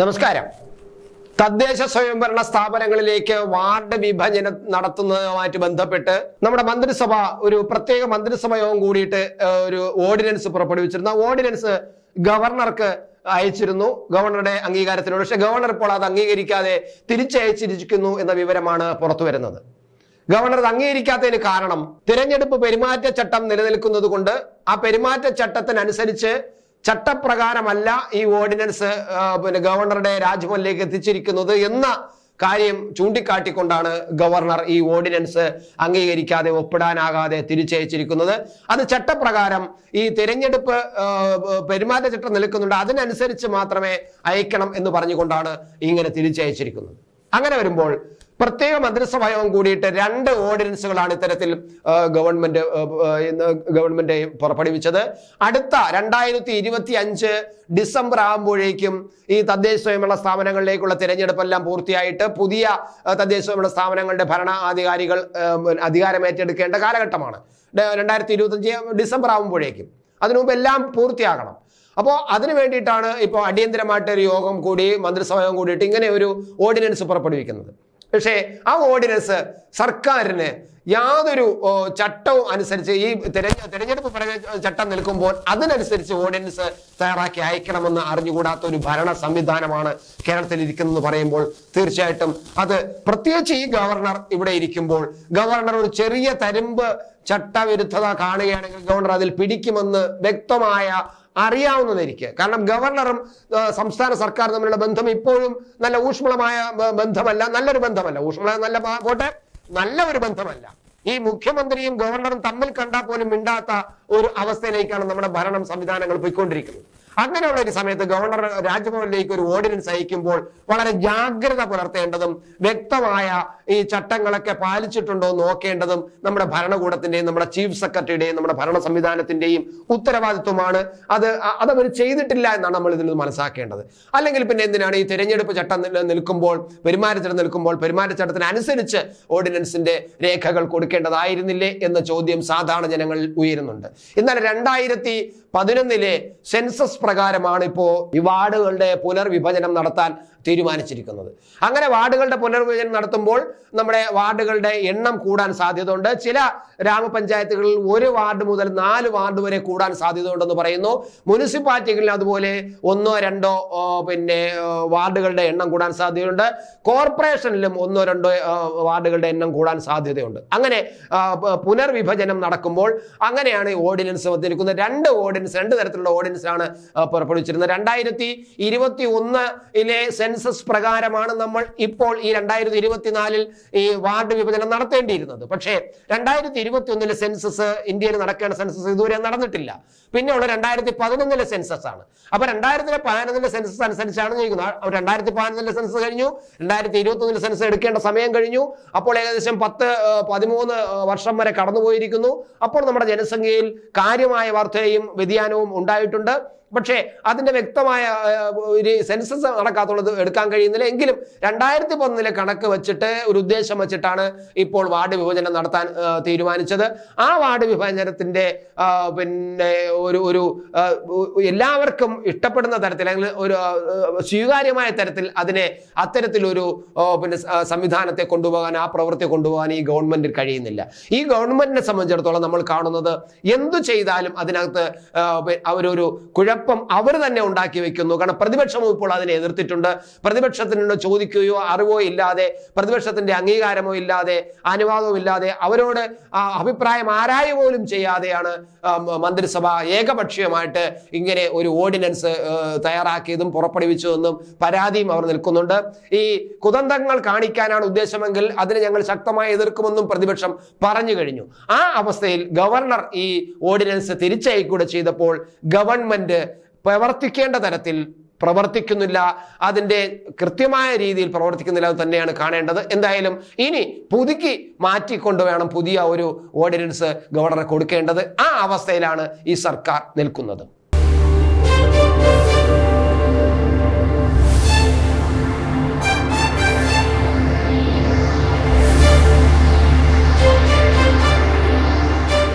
നമസ്കാരം. തദ്ദേശ സ്വയംഭരണ സ്ഥാപനങ്ങളിലേക്ക് വാർഡ് വിഭജനം നടത്തുന്നതുമായിട്ട് ബന്ധപ്പെട്ട് നമ്മുടെ മന്ത്രിസഭ ഒരു പ്രത്യേക മന്ത്രിസഭ യോഗം കൂടിയിട്ട് ഒരു ഓർഡിനൻസ് പുറപ്പെടുവിച്ചിരുന്നു. ഓർഡിനൻസ് ഗവർണർക്ക് അയച്ചിരുന്നു. ഗവർണറുടെ അംഗീകാരത്തിലൂടെ പക്ഷെ ഗവർണർ ഇപ്പോൾ അത് അംഗീകരിക്കാതെ തിരിച്ചയച്ചിരിക്കുന്നു എന്ന വിവരമാണ് പുറത്തു വരുന്നത്. ഗവർണർ അത് അംഗീകരിക്കാത്തതിന് കാരണം തിരഞ്ഞെടുപ്പ് പെരുമാറ്റച്ചട്ടം നിലനിൽക്കുന്നത് കൊണ്ട് ആ പെരുമാറ്റച്ചട്ടത്തിനനുസരിച്ച് ചട്ടപ്രകാരമല്ല ഈ ഓർഡിനൻസ് പിന്നെ ഗവർണറുടെ രാജ്ഭവനിലേക്ക് എത്തിച്ചിരിക്കുന്നത് എന്ന കാര്യം ചൂണ്ടിക്കാട്ടിക്കൊണ്ടാണ് ഗവർണർ ഈ ഓർഡിനൻസ് അംഗീകരിക്കാതെ ഒപ്പിടാനാകാതെ തിരിച്ചയച്ചിരിക്കുന്നത്. അത് ചട്ടപ്രകാരം ഈ തിരഞ്ഞെടുപ്പ് പെരുമാറ്റച്ചട്ടം നിൽക്കുന്നുണ്ട് അതിനനുസരിച്ച് മാത്രമേ അയക്കണം എന്ന് പറഞ്ഞുകൊണ്ടാണ് ഇങ്ങനെ തിരിച്ചയച്ചിരിക്കുന്നത്. അങ്ങനെ വരുമ്പോൾ പ്രത്യേക മന്ത്രിസഭായോഗം കൂടിയിട്ട് രണ്ട് ഓർഡിനൻസുകളാണ് ഇത്തരത്തിൽ ഗവൺമെന്റ് ഗവൺമെന്റ് പുറപ്പെടുവിച്ചത്. അടുത്ത രണ്ടായിരത്തി ഇരുപത്തി അഞ്ച് ഡിസംബർ ആകുമ്പോഴേക്കും ഈ തദ്ദേശ സ്വയംഭരണ സ്ഥാപനങ്ങളിലേക്കുള്ള തിരഞ്ഞെടുപ്പെല്ലാം പൂർത്തിയായിട്ട് പുതിയ തദ്ദേശ സ്വയംഭരണ സ്ഥാപനങ്ങളുടെ ഭരണാധികാരികൾ അധികാരമേറ്റെടുക്കേണ്ട കാലഘട്ടമാണ്. രണ്ടായിരത്തി ഇരുപത്തഞ്ച് ഡിസംബർ ആകുമ്പോഴേക്കും. അതിനുമുമ്പ് എല്ലാം പൂർത്തിയാകണം. അപ്പോൾ അതിനു വേണ്ടിയിട്ടാണ് ഇപ്പോൾ അടിയന്തരമായിട്ട് ഒരു യോഗം കൂടി മന്ത്രിസഭ യോഗം കൂടിയിട്ട് ഇങ്ങനെ ഒരു ഓർഡിനൻസ് പുറപ്പെടുവിക്കുന്നത്. പക്ഷേ ആ ഓർഡിനൻസ് സർക്കാരിന് യാതൊരു ചട്ടവും അനുസരിച്ച് ഈ തെരഞ്ഞ തെരഞ്ഞെടുപ്പ് ചട്ടം നിൽക്കുമ്പോൾ അതിനനുസരിച്ച് ഓർഡിനൻസ് തയ്യാറാക്കി അയക്കണമെന്ന് അറിഞ്ഞുകൂടാത്ത ഒരു ഭരണ സംവിധാനമാണ് കേരളത്തിൽ ഇരിക്കുന്നത് പറയുമ്പോൾ തീർച്ചയായിട്ടും അത് പ്രത്യേകിച്ച് ഈ ഗവർണർ ഇവിടെ ഇരിക്കുമ്പോൾ ഗവർണർ ഒരു ചെറിയ തരുമ്പ് ചട്ടവിരുദ്ധത കാണുകയാണെങ്കിൽ ഗവർണർ അതിൽ പിടിക്കുമെന്ന് വ്യക്തമായ അറിയാവുന്നതായിരിക്കും. കാരണം ഗവർണറും സംസ്ഥാന സർക്കാർ തമ്മിലുള്ള ബന്ധം ഇപ്പോഴും നല്ല ഊഷ്മളമായ ബന്ധമല്ല നല്ലൊരു ബന്ധമല്ല. ഊഷ്മള നല്ല പോട്ടെ. നല്ല ഒരു ബന്ധമല്ല. ഈ മുഖ്യമന്ത്രിയും ഗവർണറും തമ്മിൽ കണ്ടാൽ പോലും മിണ്ടാത്ത ഒരു അവസ്ഥയിലേക്കാണ് നമ്മുടെ ഭരണം സംവിധാനങ്ങൾ പോയിക്കൊണ്ടിരിക്കുന്നത്. അങ്ങനെയുള്ള ഒരു സമയത്ത് ഗവർണർ രാജ്ഭവനിലേക്ക് ഒരു ഓർഡിനൻസ് അയക്കുമ്പോൾ വളരെ ജാഗ്രത പുലർത്തേണ്ടതും വ്യക്തമായ ഈ ചട്ടങ്ങളൊക്കെ പാലിച്ചിട്ടുണ്ടോ നോക്കേണ്ടതും നമ്മുടെ ഭരണകൂടത്തിന്റെയും നമ്മുടെ ചീഫ് സെക്രട്ടറിയുടെയും നമ്മുടെ ഭരണ സംവിധാനത്തിന്റെയും ഉത്തരവാദിത്വമാണ്. അത് അതവർ ചെയ്തിട്ടില്ല എന്നാണ് നമ്മൾ ഇതിൽ നിന്ന് മനസ്സിലാക്കേണ്ടത്. അല്ലെങ്കിൽ പിന്നെ എന്തിനാണ് ഈ തിരഞ്ഞെടുപ്പ് ചട്ടം നിൽക്കുമ്പോൾ പെരുമാറ്റച്ചട്ടം നിൽക്കുമ്പോൾ പെരുമാറ്റച്ചട്ടത്തിനനുസരിച്ച് ഓർഡിനൻസിന്റെ രേഖകൾ കൊടുക്കേണ്ടതായിരുന്നില്ലേ എന്ന ചോദ്യം സാധാരണ ജനങ്ങളിൽ ഉയരുന്നുണ്ട്. എന്നാൽ രണ്ടായിരത്തി പതിനൊന്നിലെ സെൻസസ് പ്രകാരമാണ് ഇപ്പോൾ ഈ വാർഡുകളുടെ പുനർവിഭജനം നടത്താൻ തീരുമാനിച്ചിരിക്കുന്നത്. അങ്ങനെ വാർഡുകളുടെ പുനർവിഭജനം നടത്തുമ്പോൾ നമ്മുടെ വാർഡുകളുടെ എണ്ണം കൂടാൻ സാധ്യതയുണ്ട്. ചില ഗ്രാമപഞ്ചായത്തുകളിൽ ഒരു വാർഡ് മുതൽ നാല് വാർഡ് വരെ കൂടാൻ സാധ്യതയുണ്ടെന്ന് പറയുന്നു. മുനിസിപ്പാലിറ്റികളിൽ അതുപോലെ ഒന്നോ രണ്ടോ പിന്നെ വാർഡുകളുടെ എണ്ണം കൂടാൻ സാധ്യതയുണ്ട്. കോർപ്പറേഷനിലും ഒന്നോ രണ്ടോ വാർഡുകളുടെ എണ്ണം കൂടാൻ സാധ്യതയുണ്ട്. അങ്ങനെ പുനർവിഭജനം നടക്കുമ്പോൾ അങ്ങനെയാണ് ഈ ഓർഡിനൻസ് വന്നിരിക്കുന്നത്. രണ്ട് ഓർഡിനൻസ് രണ്ട് തരത്തിലുള്ള ഓർഡിനൻസ് ആണ് പുറപ്പെടുവിച്ചിരുന്നത്. രണ്ടായിരത്തി ഇരുപത്തി ഒന്നിലെ സെൻസസ് പ്രകാരമാണ് നമ്മൾ ഇപ്പോൾ ഈ രണ്ടായിരത്തി ഇരുപത്തിനാലിൽ ഈ വാർഡ് വിഭജനം നടത്തേണ്ടിയിരുന്നത്. പക്ഷേ രണ്ടായിരത്തി ഇരുപത്തി ഒന്നിലെ സെൻസസ് ഇന്ത്യയിൽ നടക്കേണ്ട സെൻസസ് ഇതുവരെ നടന്നിട്ടില്ല. പിന്നെയുള്ള രണ്ടായിരത്തി പതിനൊന്നിലെ സെൻസസ് ആണ്. അപ്പൊ രണ്ടായിരത്തി പതിനൊന്നിലെ സെൻസസ് അനുസരിച്ചാണ് ചോദിക്കുന്നത്. രണ്ടായിരത്തി പതിനൊന്നിലെ സെൻസസ് കഴിഞ്ഞു രണ്ടായിരത്തി ഇരുപത്തി ഒന്നിലെ സെൻസസ് എടുക്കേണ്ട സമയം കഴിഞ്ഞു. അപ്പോൾ ഏകദേശം പത്ത് പതിമൂന്ന് വർഷം വരെ കടന്നുപോയിരിക്കുന്നു. അപ്പോൾ നമ്മുടെ ജനസംഖ്യയിൽ കാര്യമായ വാർത്തയും വ്യതിയാനവും ഉണ്ടായിട്ടുണ്ട്. പക്ഷേ അതിന്റെ വ്യക്തമായ ഒരു സെൻസസ് നടക്കാത്തുള്ളത് എടുക്കാൻ കഴിയുന്നില്ല. എങ്കിലും രണ്ടായിരത്തി പതിനൊന്നിലെ കണക്ക് വെച്ചിട്ട് ഒരു ഉദ്ദേശം വെച്ചിട്ടാണ് ഇപ്പോൾ വാർഡ് വിഭജനം നടത്താൻ തീരുമാനിച്ചത്. ആ വാർഡ് വിഭജനത്തിന്റെ പിന്നെ ഒരു ഒരു എല്ലാവർക്കും ഇഷ്ടപ്പെടുന്ന തരത്തിൽ അല്ലെങ്കിൽ ഒരു സ്വീകാര്യമായ തരത്തിൽ അതിനെ അത്തരത്തിലൊരു പിന്നെ സംവിധാനത്തെ കൊണ്ടുപോകാൻ ആ പ്രവൃത്തി കൊണ്ടുപോകാൻ ഈ ഗവൺമെന്റിന് കഴിയുന്നില്ല. ഈ ഗവൺമെന്റിനെ സംബന്ധിച്ചിടത്തോളം നമ്മൾ കാണുന്നത് എന്തു ചെയ്താലും അതിനകത്ത് അവരൊരു കുഴ കുഴപ്പം അവർ തന്നെ ഉണ്ടാക്കി വെക്കുന്നു. കാരണം പ്രതിപക്ഷവും ഇപ്പോൾ അതിനെ എതിർത്തിട്ടുണ്ട്. പ്രതിപക്ഷത്തിനോട് ചോദിക്കുകയോ അറിവോ ഇല്ലാതെ പ്രതിപക്ഷത്തിന്റെ അംഗീകാരമോ ഇല്ലാതെ അനുവാദവും ഇല്ലാതെ അവരോട് അഭിപ്രായം ആരായ പോലും ചെയ്യാതെയാണ് മന്ത്രിസഭ ഏകപക്ഷീയമായിട്ട് ഇങ്ങനെ ഒരു ഓർഡിനൻസ് തയ്യാറാക്കിയതും പുറപ്പെടുവിച്ചതെന്നും പരാതിയും അവർ നിൽക്കുന്നുണ്ട്. ഈ കുതന്ത്രങ്ങൾ കാണിക്കാനാണ് ഉദ്ദേശമെങ്കിൽ അതിനെ ഞങ്ങൾ ശക്തമായി എതിർക്കുമെന്നും പ്രതിപക്ഷം പറഞ്ഞു കഴിഞ്ഞു. ആ അവസ്ഥയിൽ ഗവർണർ ഈ ഓർഡിനൻസ് തിരിച്ചയക്കൂടെ ചെയ്തപ്പോൾ ഗവൺമെന്റ് പ്രവർത്തിക്കേണ്ട തരത്തിൽ പ്രവർത്തിക്കുന്നില്ല. അതിന്റെ കൃത്യമായ രീതിയിൽ പ്രവർത്തിക്കുന്നില്ല അത് തന്നെയാണ് കാണേണ്ടത്. എന്തായാലും ഇനി പുതുക്കി മാറ്റിക്കൊണ്ട് വേണം പുതിയ ഒരു ഓർഡിനൻസ് ഗവർണറെ കൊടുക്കേണ്ടത്. ആ അവസ്ഥയിലാണ് ഈ സർക്കാർ നിൽക്കുന്നത്.